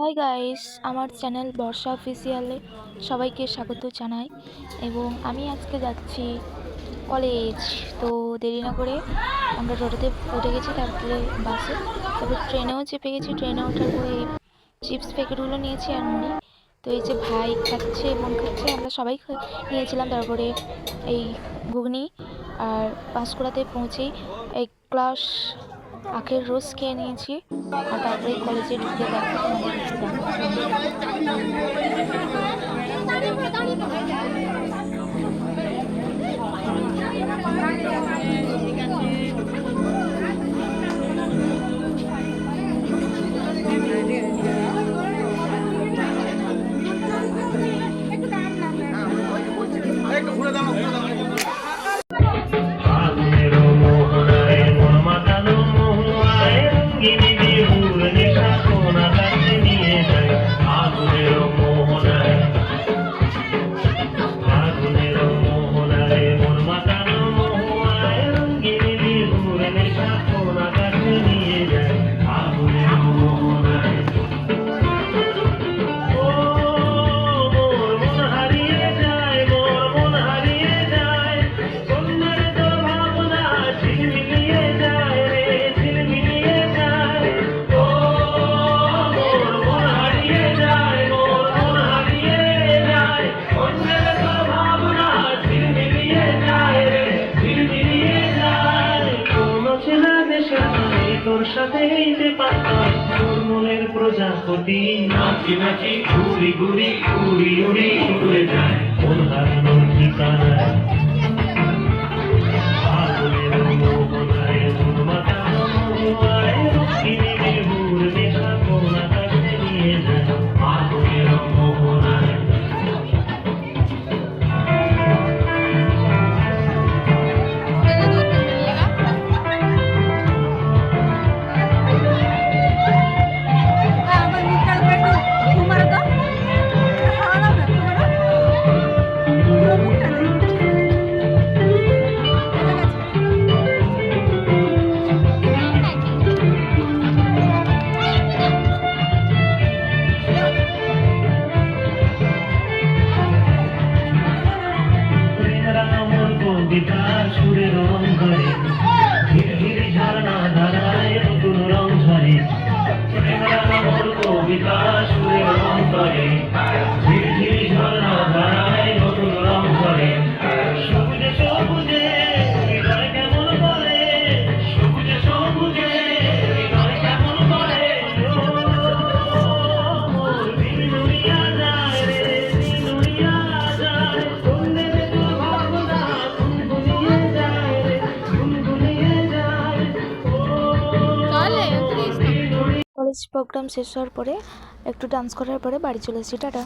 High guys আমার channel Barsha অফিসিয়ালে সবাইকে স্বাগত জানাই এবং আমি আজকে যাচ্ছি কলেজ তো দেরি না করে আমরা টোটোতে উঠে গেছি, তারপরে বাসে। তারপর ট্রেনেও চেপে গেছি ট্রেনে ওঠার পরে এই চিপস প্যাকেটগুলো নিয়েছি আর মুড়ি। তো এই যে ভাই খাচ্ছে, বোন খাচ্ছে, আমরা সবাই নিয়েছিলাম। তারপরে এই ঘুগনি আর পাঁশকুড়াতে পৌঁছেই এই গ্লাস আখের রোজ খেয়ে নিয়েছি আর তারপরে কলেজে ঢুকে দেখো সাথে পাতাম তোর মনের প্রজাপতি। নাচি নাচি ঘুরি ঘুরি ঘুরি উড়ি যায়। মন হারানোর কলেজ প্রোগ্রাম শেষ হওয়ার পরে একটু ডান্স করার পরে বাড়ি চলে এসেছি টাটা।